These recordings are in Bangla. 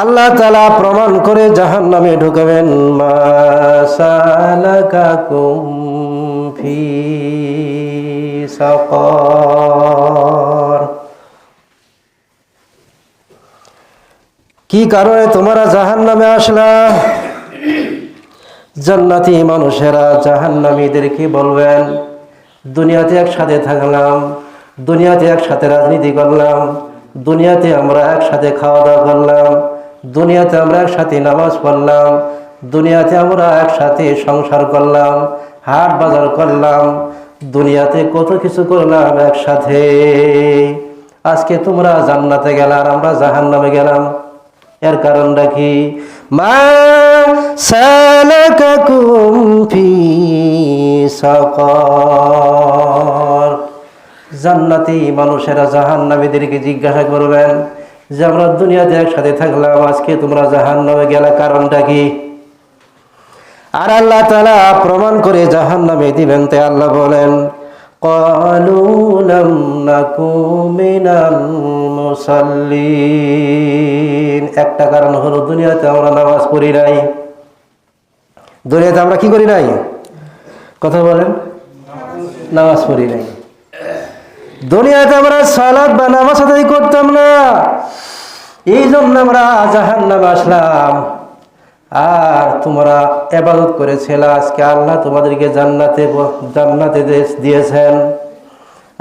আল্লাহ তালা প্রমাণ করে জাহান নামে ঢুকাবেন কি কারণে তোমরা জাহান নামে আসলা? জান্নাতি মানুষেরা জাহান্নামীদেরকে বলবেন, দুনিয়াতে একসাথে থাকলাম, দুনিয়াতে একসাথে রাজনীতি করলাম, দুনিয়াতে আমরা একসাথে খাওয়া দাওয়া করলাম দুনিয়াতে আমরা একসাথে নামাজ পড়লাম, দুনিয়াতে আমরা একসাথে সংসার করলাম, হাট বাজার করলাম, দুনিয়াতে কত কিছু করলাম একসাথে। আজকে তোমরা জান্নাতে গেলে আর আমরা জাহান্নামে গেলাম। এর কারণটা কি? মা জান্নাতি মানুষেরা জাহান্নামীদেরকে জিজ্ঞাসা করবেন যে আমরা দুনিয়াতে একসাথে থাকলাম, আজকে তোমরা জাহান নামে গেলে কারণটা কি? আর আল্লাহ তালা প্রমাণ করে জাহান নামে দিবেন তে আল্লাহ বলেন একটা কারণ হলো দুনিয়াতে আমরা নামাজ পড়ি নাই। দুনিয়াতে আমরা কি করি নাই? কথা বলেন। নামাজ পড়ি নাই। দুনিয়াতে আমরা সালাদ বা নামাজ আদায় করতাম না। এই জন্য আমরা জাহান নামে আসলাম। আর তোমরা এবাদত করেছিল, আজকে আল্লাহ তোমাদেরকে জান্নাতে জান্নাতে দিয়েছেন।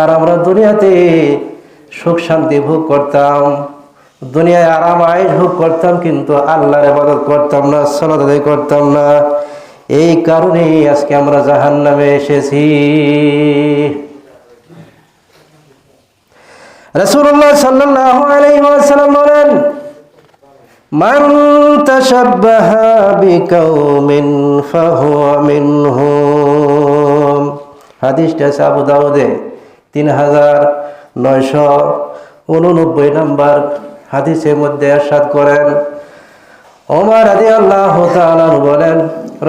আর আমরা দুনিয়াতে সুখ শান্তি ভোগ করতাম, দুনিয়ায় আরাম আয়েস ভোগ করতাম, কিন্তু আল্লাহর এবাদত করতাম না, সলাত আদায় করতাম না। এই কারণেই আজকে আমরা জাহান নামে এসেছি। রসুল্লাহ সাল্লাহ আলাইসাল্লাম বলেন তাশাব্বাহা বিকাউমিন ফাহুয়া মিনহুম। হাদিসটা আছে দাউদে, তিন হাজার নয়শো উননব্বই নাম্বার হাদিসের মধ্যে এরশাদ করেন। ওমর আদি আল্লাহ বলেন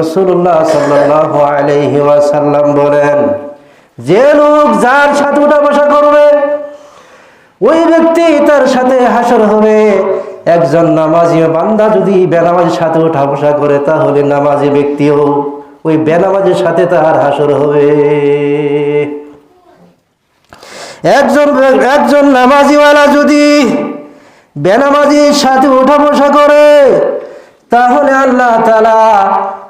রসুল্লাহ সাল্লাহ আলাইহি ওয়াসাল্লাম বলেন, যে লোক যার সাথে উঠা বসা করবে ওই ব্যক্তি তার সাথে হাসর হবে। একজন নামাজি বান্দা যদি বেনামাজির সাথে ওঠা বসা করে, তাহলে নামাজি ব্যক্তিও ওই বেনামাজির সাথে তার হাসর হবে। একজন একজন নামাজিওয়ালা যদি বেনামাজির সাথে ওঠা বসা করে, তাহলে আল্লাহ তালা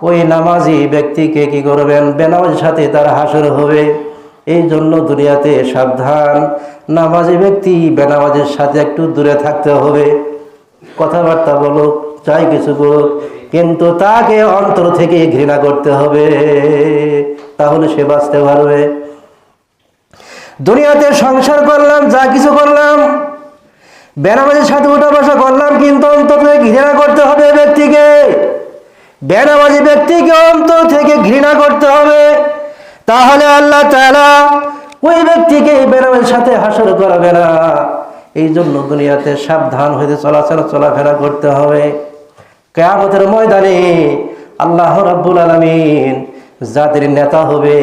ওই নামাজি ব্যক্তিকে কি করবেন? বেনামাজির সাথে তার হাসর হবে। এই জন্য দুনিয়াতে সাবধান। নামাজি ব্যক্তি বেনামাজের সাথে একটু দূরে থাকতে হবে। কথাবার্তা বলুক যাই কিছু করুক কিন্তু তাকে অন্তর থেকে ঘৃণা করতে হবে, তাহলে সে বাঁচতে পারবে। দুনিয়াতে সংসার করলাম, যা কিছু করলাম, বেনামাজির সাথে উঠা বসা করলাম, কিন্তু অন্তর থেকে ঘৃণা করতে হবে ব্যক্তিকে। বেনামাজি ব্যক্তিকে অন্তর থেকে ঘৃণা করতে হবে, তাহলে ওই ব্যক্তিকে বেনামের সাথে হাসর করাবে না। এই জন্য দুনিয়াতে সাবধান চলাফেরা করতে হবে। কেয়ামতের ময়দানে আল্লাহ রাব্বুল যাদের নেতা হবে,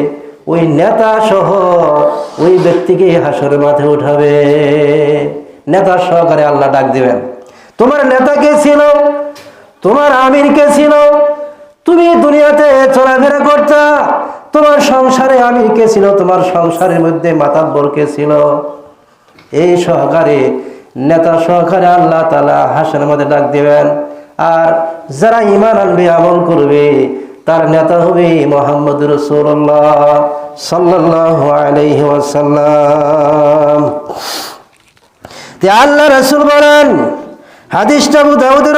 ওই নেতা সহ ওই ব্যক্তিকে হাসরের মাঠে উঠাবে। নেতা সহকারে আল্লাহ ডাক দিবেন, তোমার নেতা কে ছিল? তোমার আমির কে ছিল? তুমি দুনিয়াতে চলাফেরা করতা? তোমার সংসারে আমির কে ছিল? তোমার সংসারের মধ্যে মাতাব্বর কে ছিল? এই সহকারে, নেতা সহকারে আল্লাহ তালা হাসের মধ্যে ডাক দিবেন। আর যারা ইমান আনবে, আমল করবে, তার নেতা হবে মোহাম্মদ রসুল্লাহ সাল্লাহ আল্লাহ রসুল বলেন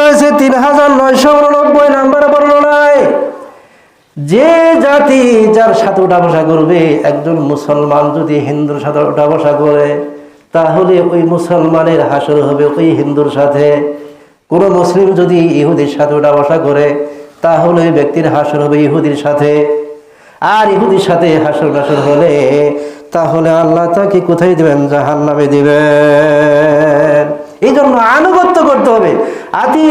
রয়েছে, তিন হাজার নয়শো উননব্বই নাম্বার বর্ণনায়। যে জাতি যার সাথে উঠা বসা করবে, একজন মুসলমান যদি হিন্দুর সাথে উঠা বসা করে, তাহলে ওই মুসলমানের হাসর হবে ওই হিন্দুর সাথে। কোনো মুসলিম যদি ইহুদির সাথে উঠা বসা করে, তাহলে ওই ব্যক্তির হাসর হবে ইহুদির সাথে। আর ইহুদির সাথে হাসর নাসর হলে, তাহলে আল্লাহ তাকে কোথায় দিবেন? জাহান নামে দিবেন। এই জন্য আনুগত্য করতে হবে। আতি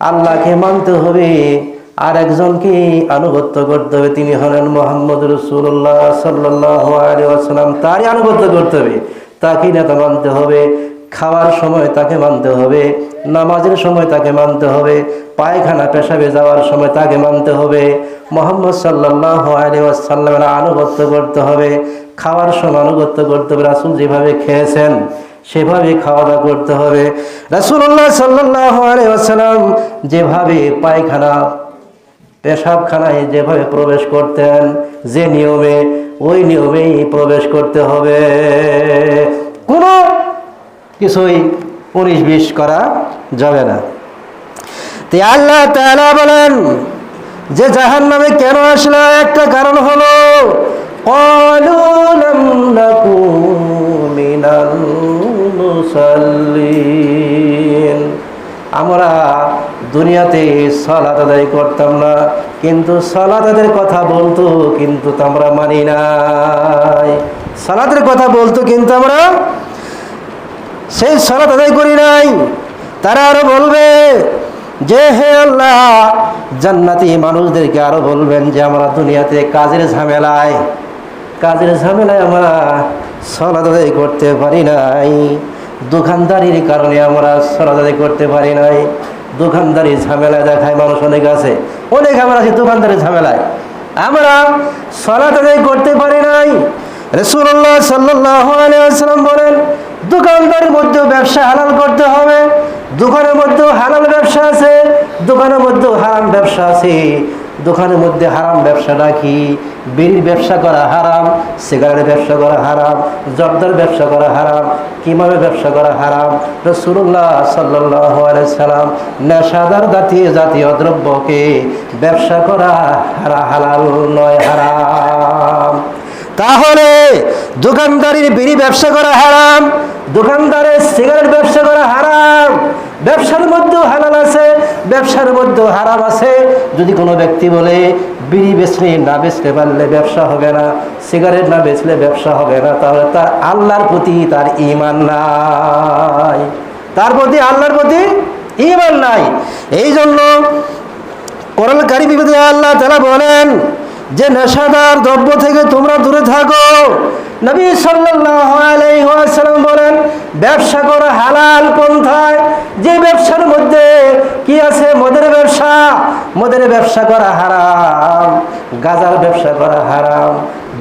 আল্লাহকে মানতে হবে আর একজনকে আনুগত্য করতে হবে। তিনি হলেন মোহাম্মদ রসুল্লাহ সাল্লাহ আলিয়াল্লাম তারই আনুগত্য করতে হবে। তাকে নেতা মানতে হবে। খাওয়ার সময় তাকে মানতে হবে। নামাজের সময় তাকে মানতে হবে। পায়খানা, পেশাবে যাওয়ার সময় তাকে মানতে হবে। মোহাম্মদ সাল্লাহ আলিয়াসাল্লামের আনুগত্য করতে হবে, খাওয়ার সময় আনুগত্য করতে হবে, রাসুল যেভাবে খেয়েছেন সেভাবে খাওয়া দাওয়া করতে হবে। রাসুল্লাহ সাল্লাহ আলিয়াসাল্লাম যেভাবে পায়খানা, পেশাবখানায় যেভাবে প্রবেশ করতেন, যে নিয়মে, ওই নিয়মেই প্রবেশ করতে হবে। কোনো কিছুই উনিশ বিশ করা যাবে না। তে আল্লাহ তাআলা বলেন যে জাহান নামে কেন আসলো? একটা কারণ হলো আমরা দুনিয়াতে সলাত আদায় করতাম না, কিন্তু সলাতাদের কথা বলতো, কিন্তু আমরা মানি নাই। সলাতের কথা বলতো, কিন্তু আমরা সেই সলাত আদায় করি নাই। তারা আরও বলবে যে হে আল্লাহ, জান্নাতি মানুষদেরকে আরও বলবেন যে আমরা দুনিয়াতে কাজের ঝামেলায় কাজের ঝামেলায় আমরা সলাদ করতে পারি নাই। দোকানদারির কারণে আমরা সলাদ আদায় করতে পারি নাই। দোকানদারি ঝামেলায় দেখায় মানুষ অনেক আছে। অনেক আমরা আছি দোকানদারি ঝামেলায়। আমরা সলাদ করতে পারি নাই। রসুল্লাহ সাল্লাহ আলিয়াল্লাম বলেন, দোকানদারের মধ্যেও ব্যবসা হালাল করতে হবে। দোকানের মধ্যেও হালাল ব্যবসা আছে, দোকানের মধ্যেও হারাম ব্যবসা আছে। দোকানের মধ্যে হারাম ব্যবসাটা কি? বিড়ির ব্যবসা করা হারাম, সিগারেটের ব্যবসা করা হারাম, জর্দার ব্যবসা করা হারাম কীভাবে ব্যবসা করা হারাম। রসুল্লাহ সাল্লাহ সাল্লাম নেশাদার জাতীয় জাতীয় দ্রব্যকে ব্যবসা করা হারা, হালাল নয়, হারাম। তাহলে দোকানদারির বিড়ি ব্যবসা করা হারাম দোকানদারের সিগারেট ব্যবসা করা হারাম। ব্যবসার মধ্যেও হালাল আছে, ব্যবসার মধ্যেও হারাম আছে। যদি কোনো ব্যক্তি বলে, বিড়ি বেচলে না বেচতে পারলে ব্যবসা হবে না, সিগারেট না বেচলে ব্যবসা হবে না, তাহলে তার আল্লাহর প্রতি তার ইমান নাই। তার প্রতি আল্লাহর প্রতি ইমান নাই। এই জন্য করলকারী বিপদে আল্লাহ তারা বলেন যে নেশাদার দ্রব্য থেকে তোমরা দূরে থাকো। নবী ওয়াসাল্লাম বলেন, ব্যবসা করা হালাল পন্থায়, যে ব্যবসার মধ্যে কি আছে? মদের ব্যবসা। মদের ব্যবসা করা হারাম, গাজার ব্যবসা করা হারাম,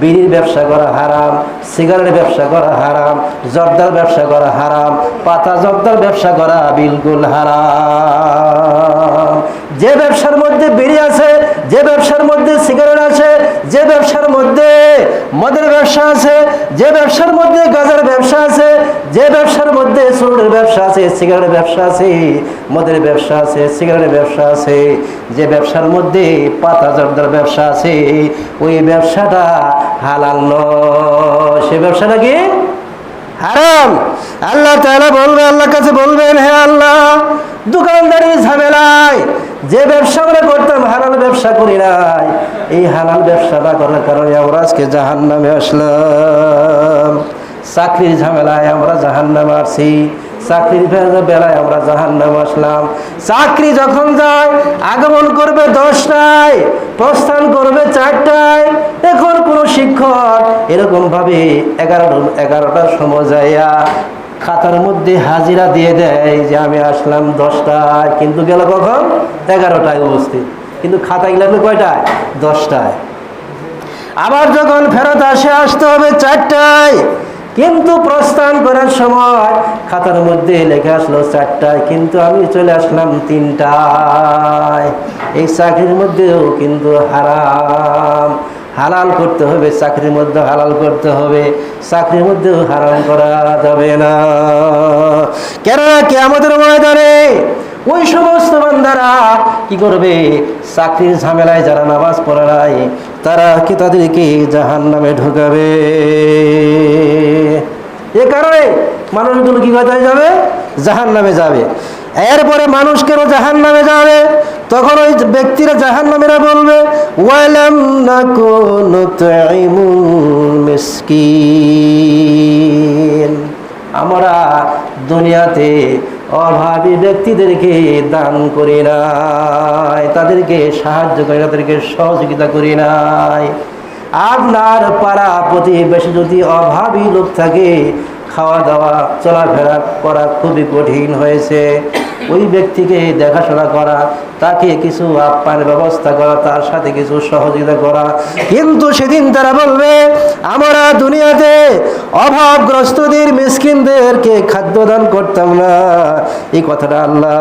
বিড়ির ব্যবসা করা হারাম সিগারেট ব্যবসা করা হারাম, জর্দার ব্যবসা করা হারাম, পাতা জর্দার ব্যবসা করা বিলকুল হারাম যে ব্যবসার মধ্যে বিড়ি আছে যে ব্যবসার মধ্যে সিগারেট আছে, যে ব্যবসার মধ্যে মদের ব্যবসা আছে, যে ব্যবসার মধ্যে গাজার ব্যবসা আছে, যে ব্যবসার মধ্যে চুরের ব্যবসা আছে, সিগারেটের ব্যবসা আছে, মদের ব্যবসা আছে, সিগারেটের ব্যবসা আছে, যে ব্যবসার মধ্যে পাতা জর্দার ব্যবসা আছে, ওই ব্যবসাটা হালাল নয়। সে ব্যবসাটা কি? হারাম। আল্লাহ তাআলা বলবে, আল্লাহর কাছে বলবেন, হে আল্লাহ দোকানদারি ঝামেলায় যে ব্যবসা আমরা করতাম, হালাল ব্যবসা করি নাই। এই হালাল ব্যবসাটা করার কারণে আমরা আজকে জাহান নামে আসলাম। চাকরির ঝামেলায় আমরা জাহান নামে আসছি। চাকরির বেলায় আমরা জাহান নামে আসলাম। চাকরি যখন যায়, আগমন করবে দশটায়, প্রস্থান করবে চারটায়। এখন কোনো শিক্ষক এরকম ভাবে এগারোটা এগারোটার সময় যাইয়া খাতার মধ্যে হাজিরা দিয়ে দেয় যে আমি আসলাম দশটায়, কিন্তু গেল কখন? এগারোটায় উপস্থিত। কিন্তু খাতা লাগবে কয়টায়? দশটায়। আবার যখন ফেরত আসে, আসতে হবে চারটায়। কিন্তু প্রস্থান করার সময় খাতার মধ্যে লেখা আসলো চারটায়, কিন্তু আমি চলে আসলাম তিনটায়। এই চাকরির মধ্যেও কিন্তু হারাম। হালাল করতে হবে, চাকরির মধ্যে হালাল করতে হবে, চাকরির মধ্যেও হারাম করা যাবে না। কেন কে আমাদের ময়দানে? ওই সমস্ত বান্দারা কি করবে? চাকরির ঝামেলায় যারা নামাজ পড়ে নাই, তারা কি তাদেরকে জাহান নামে ঢুকাবে? এ কারণে মানুষগুলো কি কোথায় যাবে? জাহান নামে যাবে। এরপরে মানুষ কেন জাহান নামে যাবে? তখন ওই ব্যক্তিরা জাহান নামেরা বলবে, ওয়ালাম তুইমুল মিসকিন। আমরা দুনিয়াতে অভাবী ব্যক্তিদেরকে দান করি নাই, তাদেরকে সাহায্য করি না তাদেরকে সহযোগিতা করি নাই। আপনার পাড়া প্রতিবেশী যদি অভাবী লোক থাকে খাওয়া দাওয়া চলাফেরা করা খুবই কঠিন হয়েছে। ওই ব্যক্তিকে দেখাশোনা করা, তাকে কিছু আপ্যায়ন ব্যবস্থা করা, তার সাথে কিছু সহযোগিতা করা। কিন্তু সেদিন তারা বলবে, আমরা দুনিয়াতে অভাবগ্রস্তদের, মিসকিনদেরকে খাদ্য দান করতাম না। এই কথাটা আল্লাহ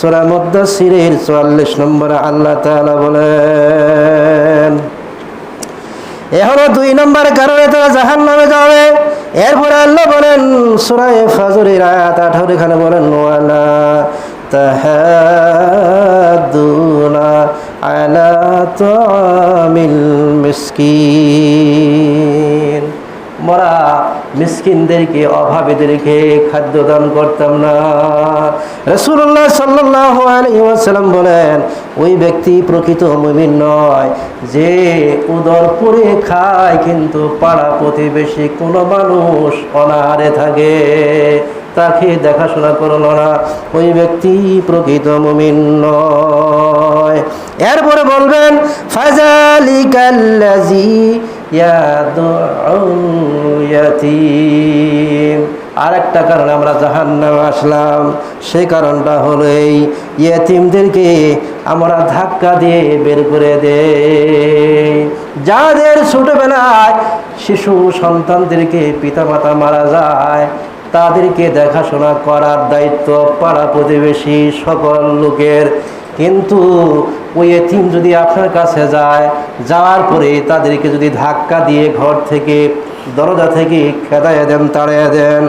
সোরা মুদ্দাসিরের চুয়াল্লিশ নম্বরে আল্লাহ তাআলা বলেন। এ হলো দুই নম্বর কারণে তারা জাহান নামে যাবে। এরপরে আল্লাহ বলেন সুরায় ফাজরের আয়াত আঠারো এখানে বলেন, ওয়ালা তাহাদুনা আলা তামিল মিসকিন। মোরা মিসকিনদেরকে, অভাবীদেরকে খাদ্য দান করতাম না। রসুল্লাহ সাল্লাহ আলহিম বলেন, ওই ব্যক্তি প্রকৃত মুমিন নয়। যে উদর পুরে খায়, কিন্তু পাড়া প্রতিবেশী কোনো মানুষ অনাহারে থাকে। তাকে দেখাশোনা করল না। ওই ব্যক্তি প্রকৃত মুমিন নয়। এরপরে বলবেন ফাজালিকাল্লাজি আর একটা কারণে আমরা আসলাম, সেই কারণটা হলো এই ইয়েতিমদেরকে আমরা ধাক্কা দিয়ে বের করে দে যাদের ছোটবেলায় শিশু সন্তানদেরকে পিতামাতা মারা যায়, তাদেরকে দেখাশোনা করার দায়িত্ব পাড়া প্রতিবেশী সকল লোকের। কিন্তু ওই এতিম যদি আপনার কাছে যায়, যাওয়ার পরে তাদেরকে যদি ধাক্কা দিয়ে ঘর থেকে দরজা থেকে খেদাইয়া দেন, তাড়াইয়া দেন,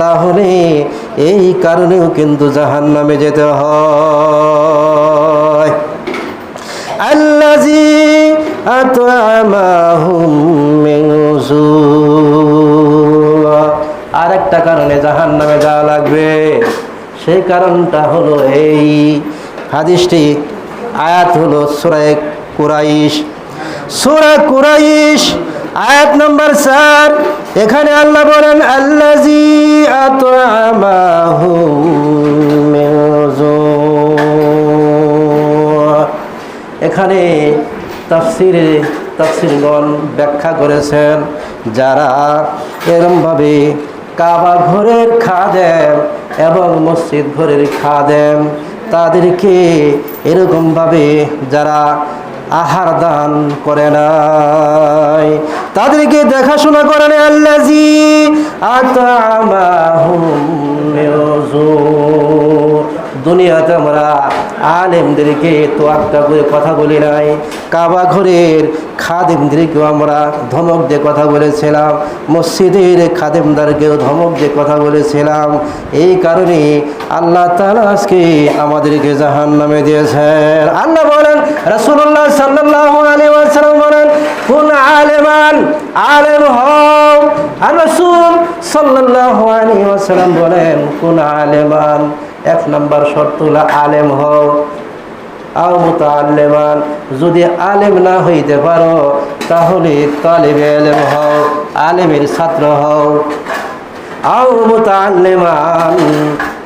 তাহলে এই কারণেও কিন্তু জাহান নামে যেতে হয়। আল্লাজি আর একটা কারণে জাহান নামে যাওয়া লাগবে। সেই কারণটা হলো এই হাদিসটি আয়াত হলো সুরায় কুরাইশ। সুরা কুরাইশ আয়াত নম্বর চার, এখানে আল্লাহ বলেন আল্লাজি আতআমাহুম মিন এখানে তাফসিরে তাফসিরগণ ব্যাখ্যা করেছেন, যারা এরমভাবে কাবা ঘরের খাদেম এবং মসজিদ ঘরের খাদেম, তাদেরকে এরকমভাবে যারা আহার দান করে নাই। তাদেরকে দেখাশোনা করেন আল্লাজি দুনিয়াতে আমরা আলেমদেরকে তো একটা করে কথা বলি নাই। কাবা ঘরের খাদেমদেরকেও আমরা ধমক দিয়ে কথা বলেছিলাম। মসজিদের খাদেমদারকেও ধমক দিয়ে কথা বলেছিলাম। এই কারণে আল্লাহ তাআলা আজকে আমাদেরকে জাহান নামে দিয়েছেন। আল্লাহ বলেন, রাসূলুল্লাহ সাল্লাল্লাহু আলাইহি ওয়াসাল্লাম বলেন, কোন আলেমান, আলেম হও। আর রাসূল সাল্লাল্লাহু আলাইহি ওয়াসাল্লাম বলেন, কোন আলেমান, এক নম্বর শর্ত হলো আলেম হও। আও মুতাআল্লিমান, যদি আলেম না হইতে পারো, তাহলে তালেব আলেম হও, আলেমের ছাত্র হও। আও মুতাআল্লিমান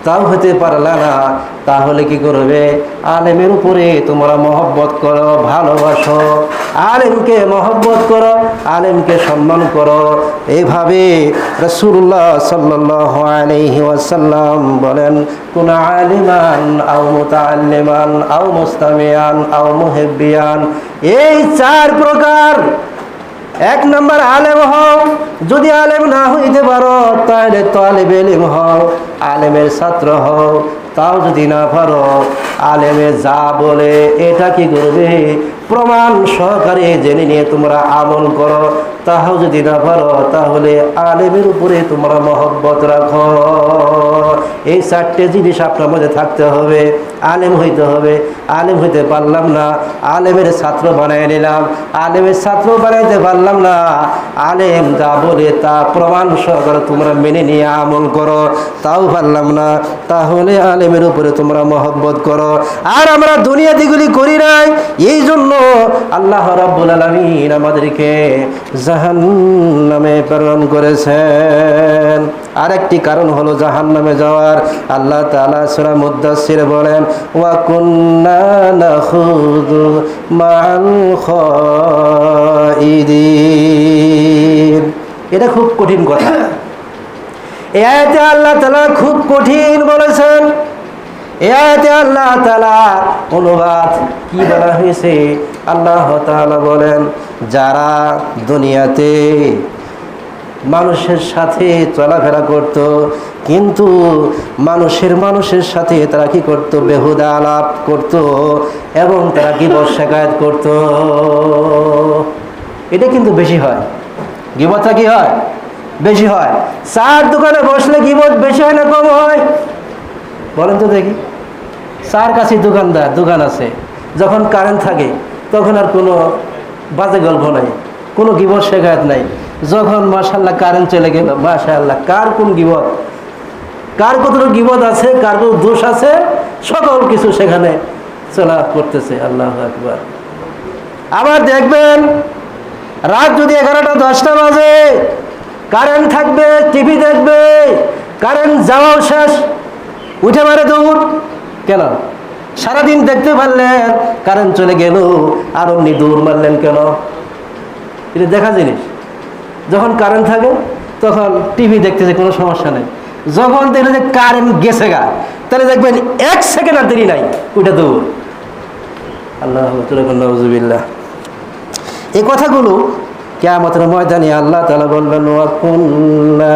তাও হতে পারলা না। তাহলে কি করবে? আলেমের উপরে তোমরা মহব্বত করো, ভালোবাসো। আলেমকে মহব্বত করো, আলেমকে সম্মান করো। এইভাবে রসুল্লাহ সাল্লাহ আলহি ওয়াসাল্লাম বলেন, কোন আলিমান আও মুতাআল্লিমান আও মুস্তামিয়ান আও মুহিব্বিয়ান। এই চার প্রকার এক নম্বর আলেম হও। যদি আলেম না হইতে পারো, তাহলে তালেব এলিম হও, আলেমের ছাত্র হও। তাও যদি না পারো, আলেমে যা বলে, এটা কি করবে? প্রমাণ সহকারে জেনে নিয়ে তোমরা আমল করো। তাহাও যদি না পারো তাহলে আলেমের উপরে তোমরা মহব্বত রাখো। এই চারটে জিনিস আপনার মধ্যে থাকতে হবে, আলেম হইতে হবে। আলেম হইতে পারলাম না, আলেমের ছাত্র বানাই নিলাম। আলেমের ছাত্র বানাইতে পারলাম না, আলেম যা বলে তা প্রমাণ সহকারে তোমরা মেনে নিয়ে আমল করো। তাও পারলাম না, তাহলে আলেমের উপরে তোমরা মহব্বত করো। আর আমরা দুনিয়া দিগুলি করি নাই এই জন্য আল্লাহ রাব্বুল আলামিন আমাদেরকে জাহান নামে প্রেরণ করেছেন। আরেকটি কারণ হলো জাহান নামে যাওয়ার। আল্লাহ তাআলা সূরা মুদ্দাসসির বলেন, ওয়া কুন্না এটা খুব কঠিন কথা। এ আয়াতে আল্লাহ তালা খুব কঠিন বলেছেন। এ আয়াতে আল্লাহ তালা অনুবাদ কি বলা হয়েছে? আল্লাহ বলেন, যারা দুনিয়াতে মানুষের সাথে চলাফেরা করত, কিন্তু মানুষের মানুষের সাথে তারা কি করত? বেহুদা আলাপ করত এবং তারা কি বর্ষাকায়াত করত? এটা কিন্তু বেশি হয়। গিবতটা কি হয়? বেশি হয়। চার দোকানে বসলে গিবত বেশি হয় না কম হয়? বলেন তো দেখি। চার কাছে দোকানদার, দোকান আছে। যখন কারেন্ট থাকে তখন আর কোনো বাজে গল্প নাই, কোনো গিবত শেখায়ত নাই। যখন মাশাল্লাহ কারেন্ট চলে গেল মাশাল্লাহ কার কোন গিবত? কার কতটুকু গিবত আছে, কার কত দোষ আছে, সকল কিছু সেখানে চলা করতেছে, আল্লাহ আকবার। আবার দেখবেন, রাত যদি এগারোটা, দশটা বাজে, কারেন্ট থাকবে, টিভি দেখবে, কারেন্ট যাওয়াও শেষ, উঠে মারে দৌড়, কেন? সারাদিন দেখতে পারলেন, কারেন্ট চলে গেল, আর অমনি দৌড় মারলেন কেন? এটা দেখা জিনিস। যখন কারেন্ট থাকে, তখন টিভি দেখতেছে, কোনো সমস্যা নেই। যখন দেখলে যে কারেন্ট গেছে গা, তাহলে দেখবেন এক সেকেন্ড আর দেরি নাই উঠে দৌড় আল্লাহ নজুবিল্লাহ এই কথাগুলো কেয়ামতের ময়দানে আল্লাহ তালা বলবেন ওয়াকুন্না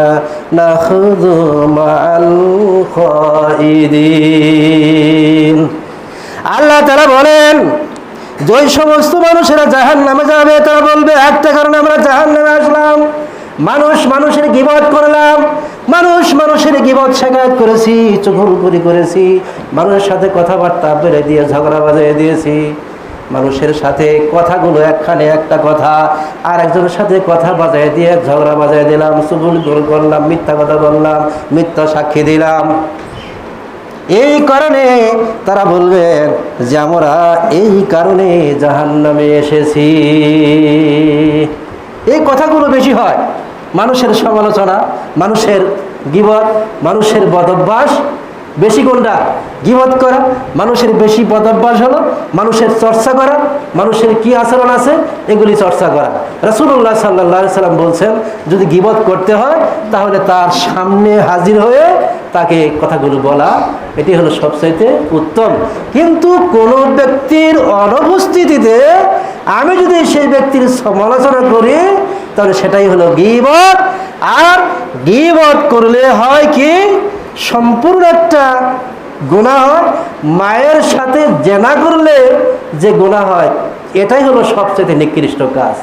আল্লাহ তারা বলেন যে সমস্ত মানুষেরা জাহান নামে যাবে, তারা বলবে, একটা কারণে আমরা জাহান নামে আসলাম। মানুষ মানুষের গিবত করলাম। মানুষ মানুষের গিবত শেখায়ত করেছি চুঘুরপুরি করেছি। মানুষের সাথে কথাবার্তা বেড়ে দিয়ে ঝগড়া বাজিয়ে দিয়েছি। মানুষের সাথে কথাগুলো একখানে একটা কথা আর একজনের সাথে কথা বাজায় দিয়ে ঝগড়া বাজায় দিলাম চুগুল গোল করলাম, মিথ্যা কথা বললাম, মিথ্যা সাক্ষী দিলাম। এই কারণে তারা বলবেন যে আমরা এই কারণে জাহান নামে এসেছি। এই কথাগুলো বেশি হয় মানুষের সমালোচনা, মানুষের গিবত, মানুষের বদভ্যাস বেশি কোনটা গিবত করা, মানুষের বেশি বদভ্যাস হলো, মানুষের চর্চা করা, মানুষের কি আচরণ আছে, এগুলি চর্চা করা। রসুল্লাহ সাল্লাহ সাল্লাম বলছেন, যদি গিবত করতে হয়, তাহলে তার সামনে হাজির হয়ে তাকে কথাগুলো বলা, এটি হলো সবচাইতে উত্তম। কিন্তু কোনো ব্যক্তির অনুপস্থিতিতে আমি যদি সেই ব্যক্তির সমালোচনা করি, তাহলে সেটাই হলো গিবত। আর গিবত করলে হয় কি সম্পূর্ণ একটা গুণা হয়। মায়ের সাথে জেনা করলে যে গুণা হয়, এটাই হলো সবচেয়ে নিকৃষ্ট কাজ।